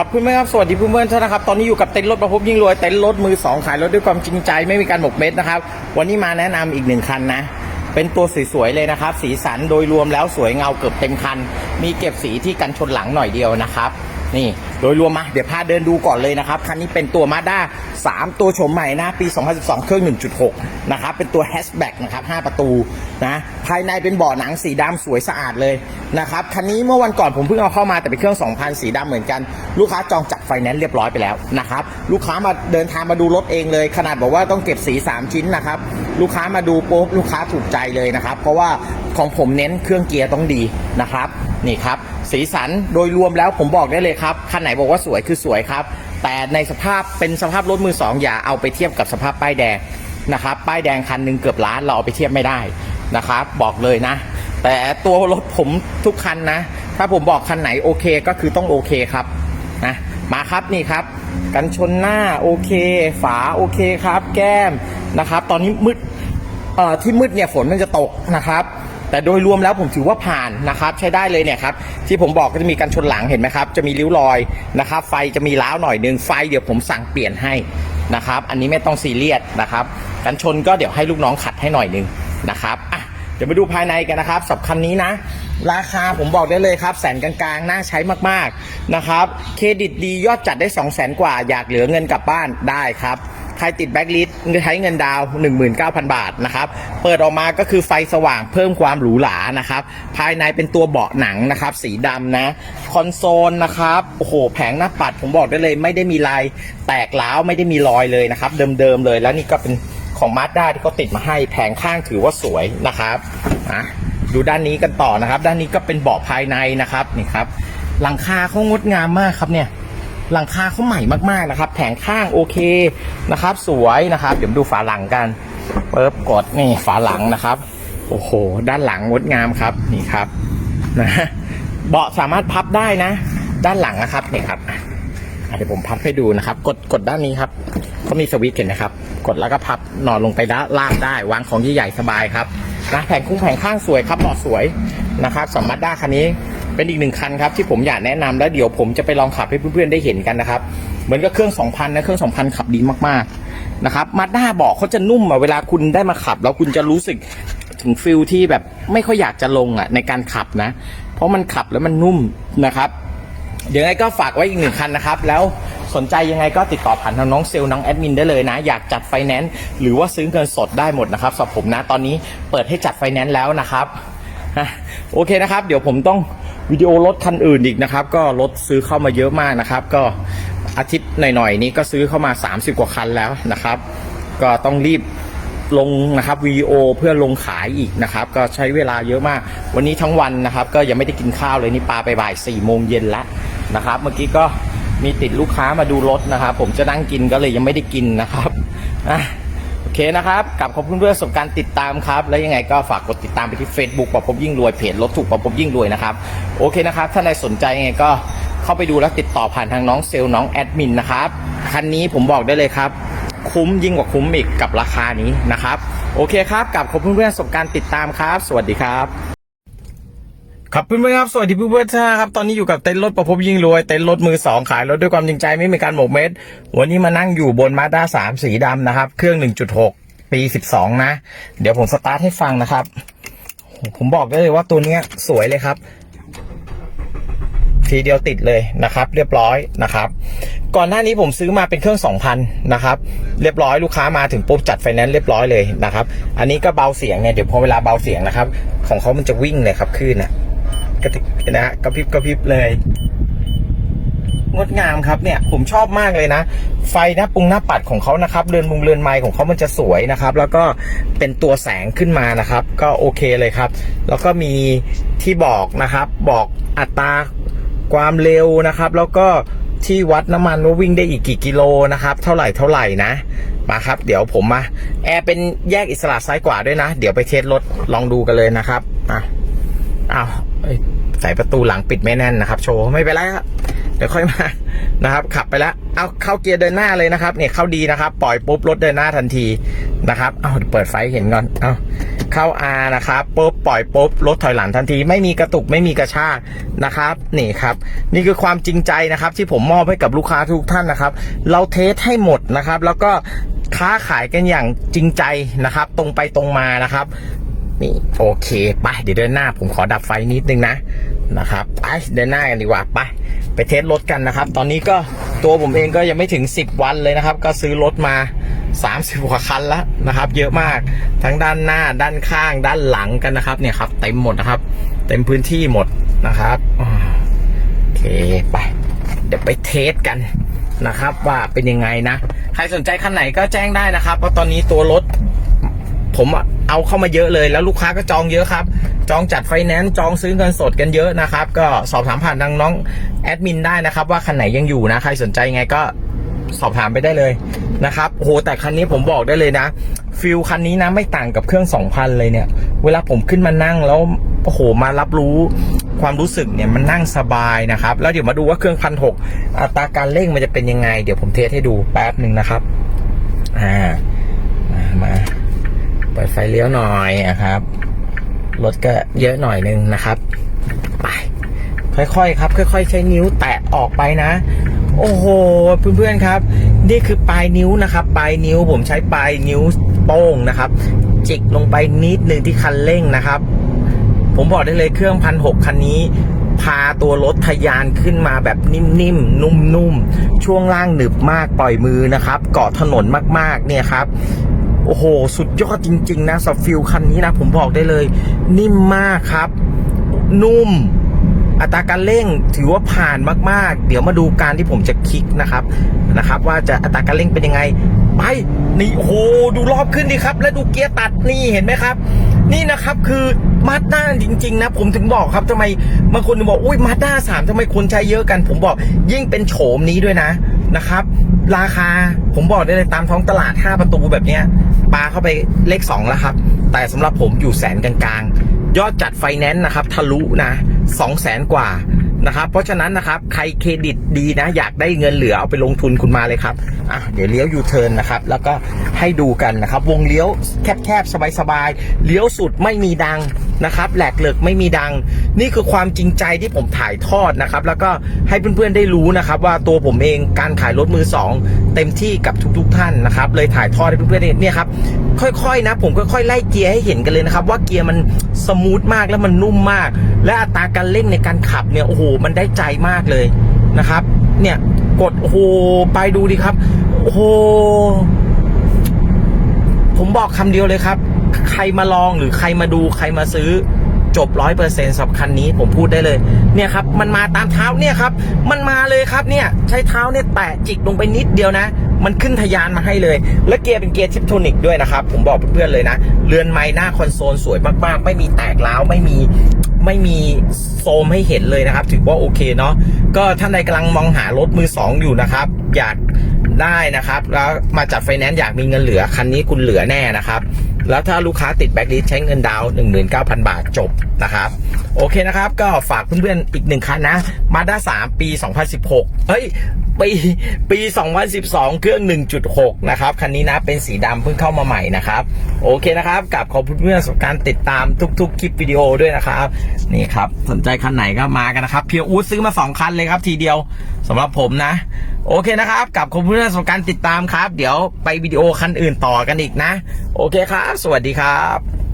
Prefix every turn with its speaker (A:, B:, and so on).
A: ขอบคุณมากครับสวัสดีเพื่อนๆท่านนะครับตอนนี้อยู่กับเต็นท์รถประพบยิ่งรวยเต็นท์รถมือสองขายรถด้วยความจริงใจไม่มีการหมกเม็ดนะครับ วันนี้มาแนะนำอีกหนึ่งคันนะ เป็นตัวสวยๆเลยนะครับ สีสันโดยรวมแล้วสวยเงาเกือบเต็มคัน มีเก็บสีที่กันชนหลังหน่อยเดียวนะครับ นี่โดยรวมมาเดี๋ยวพาเดินดูก่อนเลยนะครับ คันนี้เป็นตัวมาด้า3ตัวโฉมใหม่นะปี 2012 เครื่อง 1.6 นะครับ เป็นตัวแฮชแบ็กนะครับ 5 ประตูนะ ภายในเป็นเบาะหนังสีดำสวยสะอาดเลยนะครับ คันนี้เมื่อวันก่อนผมเพิ่งเอาเข้ามาแต่เป็นเครื่อง 2,000 สีดำเหมือนกัน ลูกค้าจองจัดไฟแนนซ์เรียบร้อยไปแล้วนะครับ ลูกค้ามาเดินทางมาดูรถเองเลย ขนาดบอกว่าต้องเก็บสี 3 ชิ้นนะครับ ลูกค้ามาดูปุ๊บลูกค้าถูกใจเลยนะครับ เพราะว่าของผมเน้นเครื่องเกียร์ต้องดีนะครับ นี่ครับ สีสันโดยรวมแล้วผมบอกได้เลยครับ คันไหนบอกว่าสวยคือสวยครับ แต่ในสภาพเป็นสภาพรถมือสองอย่าเอาไปเทียบกับสภาพป้ายแดงนะครับ ป้ายแดงคันหนึ่งเกือบล้านเราเอาไปเทียบไม่ได้นะครับ บอกเลยนะ แต่ตัวรถผมทุกคันนะ ถ้าผมบอกคันไหนโอเคก็คือต้องโอเคครับนะมาครับนี่ครับ กันชนหน้าโอเค ฝาโอเคครับ แก้มนะครับ ตอนนี้มืดเอ่อที่มืดเนี่ยฝนมันจะตกนะครับ แต่โดยรวมแล้วผมถือว่าผ่านนะครับ ใช้ได้เลยเนี่ยครับที่ผมบอกก็จะมีการชนหลังเห็นไหมครับ จะมีริ้วรอยนะครับ ไฟจะมีล้าวหน่อยนึงไฟเดี๋ยวผมสั่งเปลี่ยนให้นะครับ อันนี้ไม่ต้องซีเรียสนะครับกันชนก็เดี๋ยวให้ลูกน้องขัดให้หน่อยนึงนะครับอะเดี๋ยวมาดูภายในกันนะครับสับคันนี้นะ ราคาผมบอกได้เลยครับ แสนกลางๆ น่าใช้มากๆนะครับ เครดิตดียอดจัดได้ 2 0 0 0 0 0กว่า อยากเหลือเงินกลับบ้านได้ครับ ใครติดแบ็กลิสต์ใช้เงินดาวน์19,000 บาทนะครับเปิดออกมาก็คือไฟสว่างเพิ่มความหรูหรานะครับภายในเป็นตัวเบาะหนังนะครับสีดำนะคอนโซลนะครับโอ้โหแผงหน้าปัดผมบอกได้เลย ไม่ได้มีลายแตกร้าวไม่ได้มีรอยเลยนะครับเดิมๆเลยแล้วนี่ก็เป็นของมาสด้าที่เขาติดมาให้แผงข้างถือว่าสวยนะครับนะดูด้านนี้กันต่อนะครับ ด้านนี้ก็เป็นเบาะภายในนะครับนี่ครับหลังคาเขางดงามมากครับเนี่ย หลังคาเขาใหม่มากๆนะครับ แผงข้างโอเคนะครับ สวยนะครับ เดี๋ยวดูฝาหลังกันเปิบกดนี่ฝาหลังนะครับ โอ้โห ด้านหลังงดงามครับนี่ครับนะเบาะสามารถพับได้นะ ด้านหลังนะครับนี่ครับเดี๋ยวผมพับให้ดูนะครับ กดกดด้านนี้ครับเขามีสวิตช์เห็นนะครับ กดแล้วก็พับนอนลงไปด้านล่างได้ วางของใหญ่ๆสบายครับ นะแผงคุ้งแผงข้างสวยครับเบาะสวยนะครับสมมาด้าคันนี้เป็นอีกหนึ่งคันครับที่ผมอยากแนะนำแล้วเดี๋ยวผมจะไปลองขับให้เพื่อนๆได้เห็นกันนะครับเหมือนกับเครื่อง 2,000นะเครื่อง 2,000 ขับดีมากๆนะครับมาด้าเบอกเขาจะนุ่มอะเวลาคุณได้มาขับ แล้วคุณจะรู้สึกถึงฟิลที่แบบไม่ค่อยอยากจะลงอะในการขับนะ เพราะมันขับแล้วมันนุ่มนะครับเดี๋ยวยังไงก็ฝากไว้อีกหนึ่งคันนะครับแล้ว สนใจยังไงก็ติดต่อผ่านทางน้องเซลล์น้องแอดมินได้เลยนะ อยากจัดไฟแนนซ์หรือว่าซื้อเงินสดได้หมดนะครับสำหรับผมนะตอนนี้เปิดให้จัดไฟแนนซ์แล้วนะครับโอเคนะครับ เดี๋ยวผมต้องวิดีโอรถคันอื่นอีกนะครับ ก็รถซื้อเข้ามาเยอะมากนะครับ ก็อาทิตย์หน่อยๆนี้ก็ซื้อเข้ามา 30 กว่าคันแล้วนะครับ ก็ต้องรีบลงนะครับวีโอเพื่อลงขายอีกนะครับ ก็ใช้เวลาเยอะมาก วันนี้ทั้งวันนะครับ ก็ยังไม่ได้กินข้าวเลยนี่ปลาไปบ่ายสี่โมงเย็นแล้วนะครับ เมื่อกี้ก็ มีติดลูกค้ามาดูรถนะครับ ผมจะนั่งกินก็เลยยังไม่ได้กินนะครับอะโอเคนะครับกลับขอบคุณเพื่อนประสบการณ์ติดตามครับ แล้วยังไงก็ฝากกดติดตามไปที่ Facebook ประพบยิ่งรวยเพจรถถูกประพบยิ่งรวยนะครับ โอเคนะครับ ถ้าใครสนใจยังไงก็เข้าไปดูแล้วติดต่อผ่านทางน้องเซลล์น้องแอดมินนะครับคันนี้ผมบอกได้เลยครับ คุ้มยิ่งกว่าคุ้มอีกกับราคานี้นะครับ โอเคครับกับขอบคุณเพื่อนๆประสบการณ์ติดตามครับ สวัสดีครับ ครับเพื่อนๆครับสวัสดีเพื่อนๆครับตอนนี้อยู่กับเต็นท์รถประพบยิ่งรวยเต็นท์รถมือสองขายรถด้วยความจริงใจไม่มีการหมกเม็ดวันนี้มานั่งอยู่บนมาด้าสามสีดำนะครับ เครื่อง 1.6 ปี 12 นะ เดี๋ยวผมสตาร์ทให้ฟังนะครับ ผมบอกได้เลยว่าตัวเนี้ยสวยเลยครับ ทีเดียวติดเลยนะครับ เรียบร้อยนะครับ ก่อนหน้านี้ผมซื้อมาเป็นเครื่อง 2,000 นะครับ เรียบร้อยลูกค้ามาถึงปุ๊บจัดไฟแนนซ์เรียบร้อยเลยนะครับ อันนี้ก็เบาเสียงเนี่ยเดี๋ยวพอเวลาเบาเสียงนะครับ ของเขามันจะวิ่งเลยครับคลื่นอะ กระติกนะฮะกระพริบกระพริบเลยงดงามครับเนี่ยผมชอบมากเลยนะ ไฟหน้าปรุงหน้าปัดของเขานะครับเรือนมุงเรือนไม้ของเขามันจะสวยนะครับ แล้วก็เป็นตัวแสงขึ้นมานะครับ ก็โอเคเลยครับ แล้วก็มีที่บอกนะครับ บอกอัตราความเร็วนะครับ แล้วก็ที่วัดน้ำมันว่าวิ่งได้อีกกี่กิโลนะครับ เท่าไหร่เท่าไหร่นะมาครับ เดี๋ยวผมมาแอร์เป็นแยกอิสระซ้ายขวาด้วยนะ เดี๋ยวไปเทสรถลองดูกันเลยนะครับอะอ้าว เอ้ยใส่ประตูหลังปิดไม่แน่นนะครับ โชว์ไม่เป็นไรครับเดี๋ยวค่อยมานะครับ ขับไปแล้วเอาเข้าเกียร์เดินหน้าเลยนะครับเนี่ยเข้าดีนะครับ ปล่อยปุ๊บรถเดินหน้าทันทีนะครับเอาเปิดไฟเห็นก่อนเอาเข้า R นะครับปุ๊บปล่อยปุ๊บรถถอยหลังทันที ไม่มีกระตุกไม่มีกระชากนะครับนี่ครับ นี่คือความจริงใจนะครับ ที่ผมมอบให้กับลูกค้าทุกท่านนะครับ เราเทสให้หมดนะครับ แล้วก็ค้าขายกันอย่างจริงใจนะครับ ตรงไปตรงมานะครับ นี่โอเคไปเดี๋ยวเดินหน้าผมขอดับไฟนิดนึงนะนะครับไปเดินหน้ากันดีกว่าไปไปเทสรถกันนะครับ ตอนนี้ก็ตัวผมเองก็ยังไม่ถึง 10 วันเลยนะครับ ก็ซื้อรถมา 30กว่าคันแล้วนะครับ เยอะมากทั้งด้านหน้าด้านข้างด้านหลังกันนะครับเนี่ยครับเต็มหมดนะครับ เต็มพื้นที่หมดนะครับโอเคไปเดี๋ยวไปเทสกันนะครับ ว่าเป็นยังไงนะ ใครสนใจคันไหนก็แจ้งได้นะครับ เพราะตอนนี้ตัวรถผมอะ เอาเข้ามาเยอะเลยแล้วลูกค้าก็จองเยอะครับ จองจัดไฟแนนซ์จองซื้อเงินสดกันเยอะนะครับ ก็สอบถามผ่านทางน้องแอดมินได้นะครับว่าคันไหนยังอยู่นะใครสนใจไงก็สอบถามไปได้เลยนะครับโอ้โหแต่คันนี้ผมบอกได้เลยนะ ฟิลคันนี้นะไม่ต่างกับเครื่อง 2,000 เลยเนี่ย เวลาผมขึ้นมานั่งแล้วโอ้โหมารับรู้ความรู้สึกเนี่ยมันนั่งสบายนะครับ แล้วเดี๋ยวมาดูว่าเครื่องพันหกอัตราการเร่งมันจะเป็นยังไง เดี๋ยวผมเทสให้ดูแป๊บหนึ่งนะครับ อ่ามามา เปิดไฟเลี้ยวหน่อยนะครับ รถก็เยอะหน่อยนึงนะครับไปค่อยๆครับ ค่อย ๆ ใช้นิ้วแตะออกไปนะ โอ้โหเพื่อนๆครับ นี่คือปลายนิ้วนะครับ ปลายนิ้วผมใช้ปลายนิ้วโป้งนะครับ จิกลงไปนิดนึงที่คันเร่งนะครับ ผมบอกได้เลยเครื่องพันหกคันนี้ พาตัวรถทะยานขึ้นมาแบบนิ่มๆนุ่มๆช่วงล่างหนึบมากปล่อยมือนะครับ เกาะถนนมากๆเนี่ยครับ โอ้โห สุดยอดจริง ๆ นะสับฟิลคันนี้นะ ผมบอกได้เลย นิ่มมากครับ นุ่ม อัตราการเร่งถือว่าผ่านมากๆ เดี๋ยวมาดูการที่ผมจะคลิกนะครับนะครับ ว่าจะอัตราการเร่งเป็นยังไง ไปนี่โอ้โหดูรอบขึ้นดิครับ แล้วดูเกียร์ตัดนี่เห็นไหมครับ นี่นะครับคือมาด้าจริง ๆ นะ ผมถึงบอกครับทำไมบางคนบอกอุ้ยมาด้าสามทำไมคนใช้เยอะกัน ผมบอกยิ่งเป็นโฉมนี้ด้วยนะ นะครับ ราคาผมบอกได้เลยตามท้องตลาด 5 ประตูแบบเนี้ยปาเข้าไปเลข 2 แล้วครับ แต่สำหรับผมอยู่แสนกลางๆ ยอดจัดไฟแนนซ์นะครับ ทะลุนะ2 0 0แสนกว่านะครับ เพราะฉะนั้นนะครับ ใครเครดิตดีนะ อยากได้เงินเหลือเอาไปลงทุนคุณมาเลยครับอะเดี๋ยวเลี้ยวยูเทิร์นนะครับ แล้วก็ให้ดูกันนะครับ วงเลี้ยวแคบๆ สบายๆ เลี้ยวสุดไม่มีดังนะครับ แหลกเหลือกไม่มีดัง นี่คือความจริงใจที่ผมถ่ายทอดนะครับ แล้วก็ให้เพื่อนๆได้รู้นะครับ ว่าตัวผมเองการขายรถมือสองเต็มที่กับทุก ๆ ท่านนะครับ เลยถ่ายทอดให้เพื่อนๆได้เนี่ยครับค่อยๆนะผมค่อยๆไล่เกียร์ให้เห็นกันเลยนะครับ ว่าเกียร์มันสมูทมากแล้วมันนุ่มมาก และอัตราการเร่งในการขับเนี่ยโอ้โหมันได้ใจมากเลยนะครับ เนี่ย กดโอ้โหไปดูดิครับโอ้โหผมบอกคำเดียวเลยครับ ใครมาลองหรือใครมาดูใครมาซื้อจบร้อยเปอร์เซ็นต์สำหรับคันนี้ผมพูดได้เลย เนี่ยครับ มันมาตามเท้าเนี่ยครับ มันมาเลยครับเนี่ย ใช้เท้าเนี่ยแตะจิกลงไปนิดเดียวนะ มันขึ้นทะยานมาให้เลย และเกียร์เป็นเกียร์ทิปโทนิกด้วยนะครับ ผมบอกเพื่อนๆเลยนะ เรือนไม้หน้าคอนโซลสวยมากๆ ไม่มีแตกร้าวไม่มี ไม่มีโซมให้เห็นเลยนะครับ ถือว่าโอเคเนาะก็ท่านใดกำลังมองหารถมือสองอยู่นะครับ อยากได้นะครับ แล้วมาจัดไฟแนนซ์อยากมีเงินเหลือคันนี้คุณเหลือแน่นะครับ แล้วถ้าลูกค้าติดแบ็กลิสใช้เงินดาวน์19,000บาทจบ นะครับ โอเคนะครับ ก็ฝากเพื่อนๆอีกหนึ่งคันนะมาด้า3ปี 2016 เฮ้ย ปีปี 2012 เครื่อง 1.6 นะครับ คันนี้นะเป็นสีดำเพิ่งเข้ามาใหม่นะครับ โอเคนะครับกับขอบคุณเพื่อนๆสำหรับการติดตามทุกๆ คลิปวิดีโอด้วยนะครับ นี่ครับ สนใจคันไหนก็มากันนะครับ เพียวอูดซื้อมา 2 คันเลยครับทีเดียวสำหรับผมนะ โอเคนะครับกับขอบคุณเพื่อนๆสำหรับการติดตามครับ เดี๋ยวไปวิดีโอคันอื่นต่อกันอีกนะ โอเคครับ สวัสดีครับ